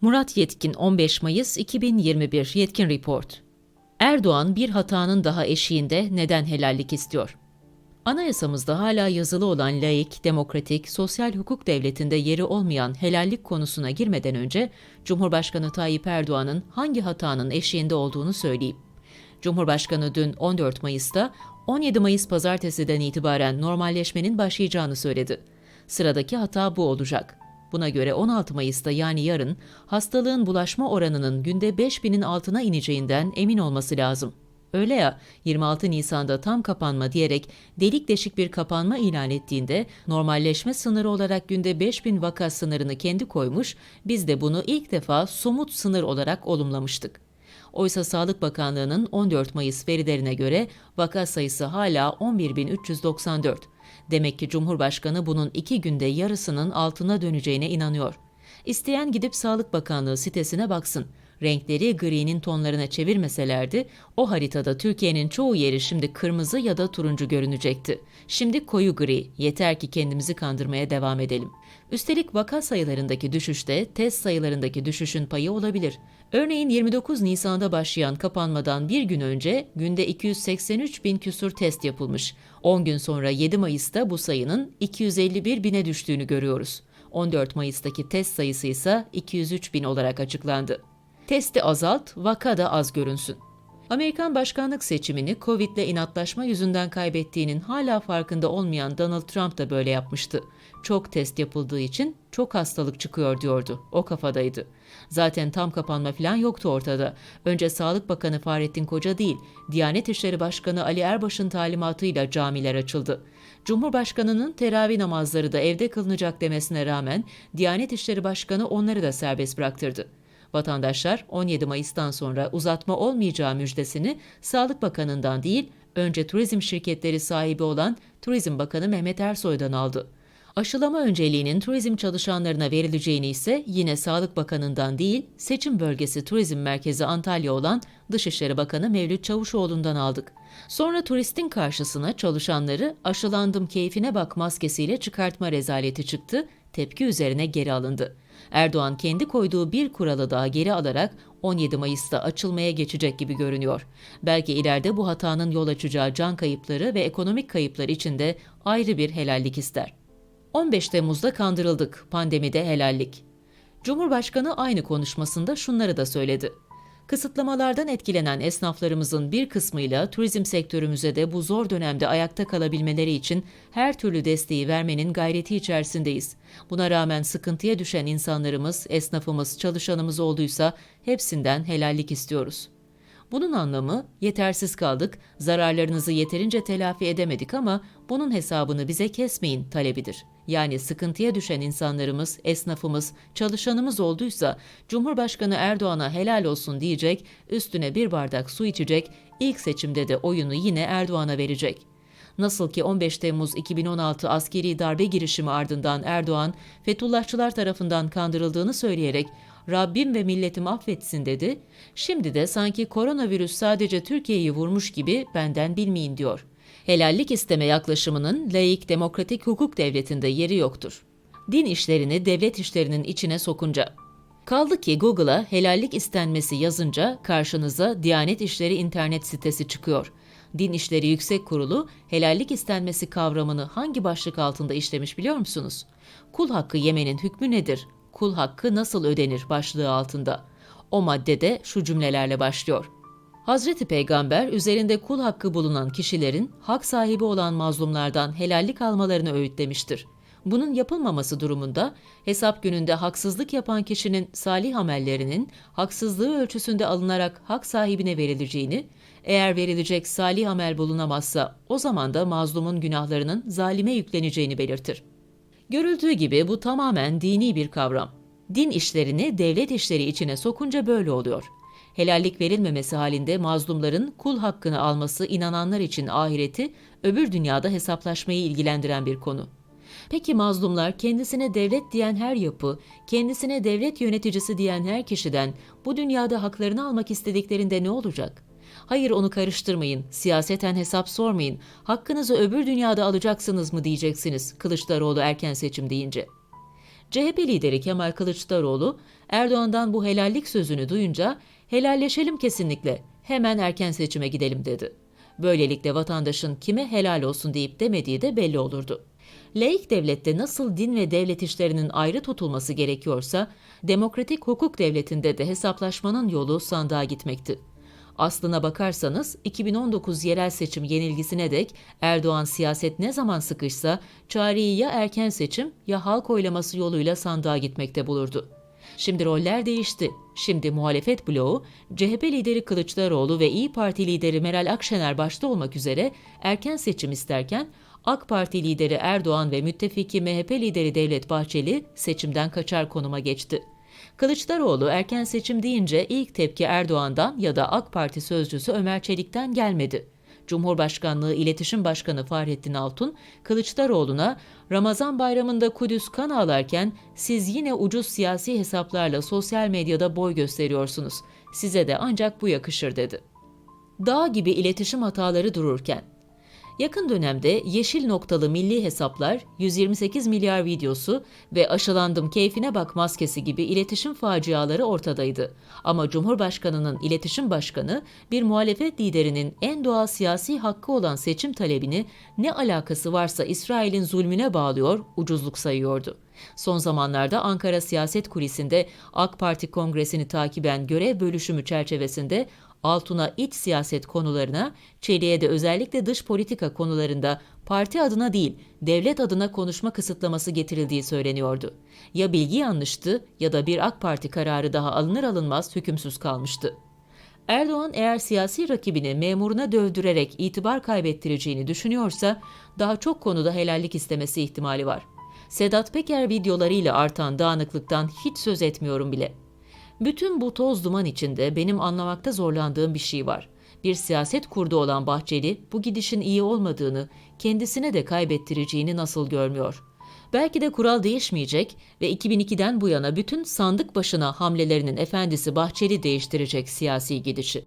Murat Yetkin 15 Mayıs 2021 Yetkin Report Erdoğan bir hatanın daha eşiğinde neden helallik istiyor? Anayasamızda hala yazılı olan laik, demokratik, sosyal hukuk devletinde yeri olmayan helallik konusuna girmeden önce Cumhurbaşkanı Tayyip Erdoğan'ın hangi hatanın eşiğinde olduğunu söyleyeyim. Cumhurbaşkanı dün 14 Mayıs'ta 17 Mayıs pazartesiden itibaren normalleşmenin başlayacağını söyledi. Sıradaki hata bu olacak. Buna göre 16 Mayıs'ta yani yarın hastalığın bulaşma oranının günde 5000'in altına ineceğinden emin olması lazım. Öyle ya 26 Nisan'da tam kapanma diyerek delik deşik bir kapanma ilan ettiğinde normalleşme sınırı olarak günde 5000 vaka sınırını kendi koymuş, biz de bunu ilk defa somut sınır olarak olumlamıştık. Oysa Sağlık Bakanlığı'nın 14 Mayıs verilerine göre vaka sayısı hala 11.394. Demek ki Cumhurbaşkanı bunun iki günde yarısının altına döneceğine inanıyor. İsteyen gidip Sağlık Bakanlığı sitesine baksın. Renkleri gri'nin tonlarına çevirmeselerdi, o haritada Türkiye'nin çoğu yeri şimdi kırmızı ya da turuncu görünecekti. Şimdi koyu gri, yeter ki kendimizi kandırmaya devam edelim. Üstelik vaka sayılarındaki düşüşte test sayılarındaki düşüşün payı olabilir. Örneğin 29 Nisan'da başlayan kapanmadan bir gün önce günde 283 bin küsur test yapılmış. 10 gün sonra 7 Mayıs'ta bu sayının 251 bine düştüğünü görüyoruz. 14 Mayıs'taki test sayısı ise 203 bin olarak açıklandı. Testi azalt, vaka da az görünsün. Amerikan başkanlık seçimini Covid ile inatlaşma yüzünden kaybettiğinin hala farkında olmayan Donald Trump da böyle yapmıştı. Çok test yapıldığı için çok hastalık çıkıyor diyordu. O kafadaydı. Zaten tam kapanma falan yoktu ortada. Önce Sağlık Bakanı Fahrettin Koca değil, Diyanet İşleri Başkanı Ali Erbaş'ın talimatıyla camiler açıldı. Cumhurbaşkanının teravih namazları da evde kılınacak demesine rağmen Diyanet İşleri Başkanı onları da serbest bıraktırdı. Vatandaşlar 17 Mayıs'tan sonra uzatma olmayacağı müjdesini Sağlık Bakanı'ndan değil, önce turizm şirketleri sahibi olan Turizm Bakanı Mehmet Ersoy'dan aldı. Aşılama önceliğinin turizm çalışanlarına verileceğini ise yine Sağlık Bakanı'ndan değil, seçim bölgesi turizm merkezi Antalya olan Dışişleri Bakanı Mevlüt Çavuşoğlu'ndan aldık. Sonra turistin karşısına çalışanları aşılandım keyfine bak maskesiyle çıkartma rezaleti çıktı, tepki üzerine geri alındı. Erdoğan kendi koyduğu bir kuralı daha geri alarak 17 Mayıs'ta açılmaya geçecek gibi görünüyor. Belki ileride bu hatanın yol açacağı can kayıpları ve ekonomik kayıplar için de ayrı bir helallik ister. 15 Temmuz'da kandırıldık, pandemide helallik. Cumhurbaşkanı aynı konuşmasında şunları da söyledi. Kısıtlamalardan etkilenen esnaflarımızın bir kısmıyla turizm sektörümüze de bu zor dönemde ayakta kalabilmeleri için her türlü desteği vermenin gayreti içerisindeyiz. Buna rağmen sıkıntıya düşen insanlarımız, esnafımız, çalışanımız olduysa hepsinden helallik istiyoruz.'' Bunun anlamı yetersiz kaldık, zararlarınızı yeterince telafi edemedik ama bunun hesabını bize kesmeyin talebidir. Yani sıkıntıya düşen insanlarımız, esnafımız, çalışanımız olduysa Cumhurbaşkanı Erdoğan'a helal olsun diyecek, üstüne bir bardak su içecek, ilk seçimde de oyunu yine Erdoğan'a verecek. Nasıl ki 15 Temmuz 2016 askeri darbe girişimi ardından Erdoğan, Fethullahçılar tarafından kandırıldığını söyleyerek Rabbim ve milletim affetsin dedi. Şimdi de sanki koronavirüs sadece Türkiye'yi vurmuş gibi benden bilmeyin diyor. Helallik isteme yaklaşımının laik demokratik hukuk devletinde yeri yoktur. Din işlerini devlet işlerinin içine sokunca Kaldı ki Google'a helallik istenmesi yazınca karşınıza Diyanet İşleri internet sitesi çıkıyor. Din İşleri Yüksek Kurulu helallik istenmesi kavramını hangi başlık altında işlemiş biliyor musunuz? Kul hakkı yemenin hükmü nedir? Kul hakkı nasıl ödenir başlığı altında. O maddede şu cümlelerle başlıyor. Hazreti Peygamber üzerinde kul hakkı bulunan kişilerin hak sahibi olan mazlumlardan helallik almalarını öğütlemiştir. Bunun yapılmaması durumunda hesap gününde haksızlık yapan kişinin salih amellerinin haksızlığı ölçüsünde alınarak hak sahibine verileceğini, eğer verilecek salih amel bulunamazsa o zaman da mazlumun günahlarının zalime yükleneceğini belirtir. Görüldüğü gibi bu tamamen dini bir kavram. Din işlerini devlet işleri içine sokunca böyle oluyor. Helallik verilmemesi halinde mazlumların kul hakkını alması inananlar için ahireti, öbür dünyada hesaplaşmayı ilgilendiren bir konu. Peki mazlumlar kendisine devlet diyen her yapı, kendisine devlet yöneticisi diyen her kişiden bu dünyada haklarını almak istediklerinde ne olacak? Hayır onu karıştırmayın, siyaseten hesap sormayın, hakkınızı öbür dünyada alacaksınız mı diyeceksiniz Kılıçdaroğlu erken seçim deyince. CHP lideri Kemal Kılıçdaroğlu, Erdoğan'dan bu helallik sözünü duyunca helalleşelim kesinlikle, hemen erken seçime gidelim dedi. Böylelikle vatandaşın kime helal olsun deyip demediği de belli olurdu. Laik devlette nasıl din ve devlet işlerinin ayrı tutulması gerekiyorsa, demokratik hukuk devletinde de hesaplaşmanın yolu sandığa gitmekti. Aslına bakarsanız 2019 yerel seçim yenilgisine dek Erdoğan siyaset ne zaman sıkışsa çareyi ya erken seçim ya halk oylaması yoluyla sandığa gitmekte bulurdu. Şimdi roller değişti. Şimdi muhalefet bloğu, CHP lideri Kılıçdaroğlu ve İyi Parti lideri Meral Akşener başta olmak üzere erken seçim isterken AK Parti lideri Erdoğan ve müttefiki MHP lideri Devlet Bahçeli seçimden kaçar konuma geçti. Kılıçdaroğlu erken seçim deyince ilk tepki Erdoğan'dan ya da AK Parti sözcüsü Ömer Çelik'ten gelmedi. Cumhurbaşkanlığı İletişim Başkanı Fahrettin Altun, Kılıçdaroğlu'na Ramazan bayramında Kudüs kan ağlarken siz yine ucuz siyasi hesaplarla sosyal medyada boy gösteriyorsunuz. Size de ancak bu yakışır dedi. Dağ gibi iletişim hataları dururken Yakın dönemde yeşil noktalı milli hesaplar, 128 milyar videosu ve aşılandım keyfine bak maskesi gibi iletişim faciaları ortadaydı. Ama Cumhurbaşkanı'nın iletişim başkanı bir muhalefet liderinin en doğal siyasi hakkı olan seçim talebini ne alakası varsa İsrail'in zulmüne bağlıyor, ucuzluk sayıyordu. Son zamanlarda Ankara siyaset kulisinde AK Parti kongresini takiben görev bölüşümü çerçevesinde Altun'a iç siyaset konularına, Çelik'e de özellikle dış politika konularında parti adına değil, devlet adına konuşma kısıtlaması getirildiği söyleniyordu. Ya bilgi yanlıştı ya da bir AK Parti kararı daha alınır alınmaz hükümsüz kalmıştı. Erdoğan eğer siyasi rakibini memuruna dövdürerek itibar kaybettireceğini düşünüyorsa daha çok konuda helallik istemesi ihtimali var. Sedat Peker videolarıyla artan dağınıklıktan hiç söz etmiyorum bile. Bütün bu toz duman içinde benim anlamakta zorlandığım bir şey var. Bir siyaset kurdu olan Bahçeli bu gidişin iyi olmadığını, kendisine de kaybettireceğini nasıl görmüyor? Belki de kural değişmeyecek ve 2002'den bu yana bütün sandık başına hamlelerinin efendisi Bahçeli değiştirecek siyasi gidişi.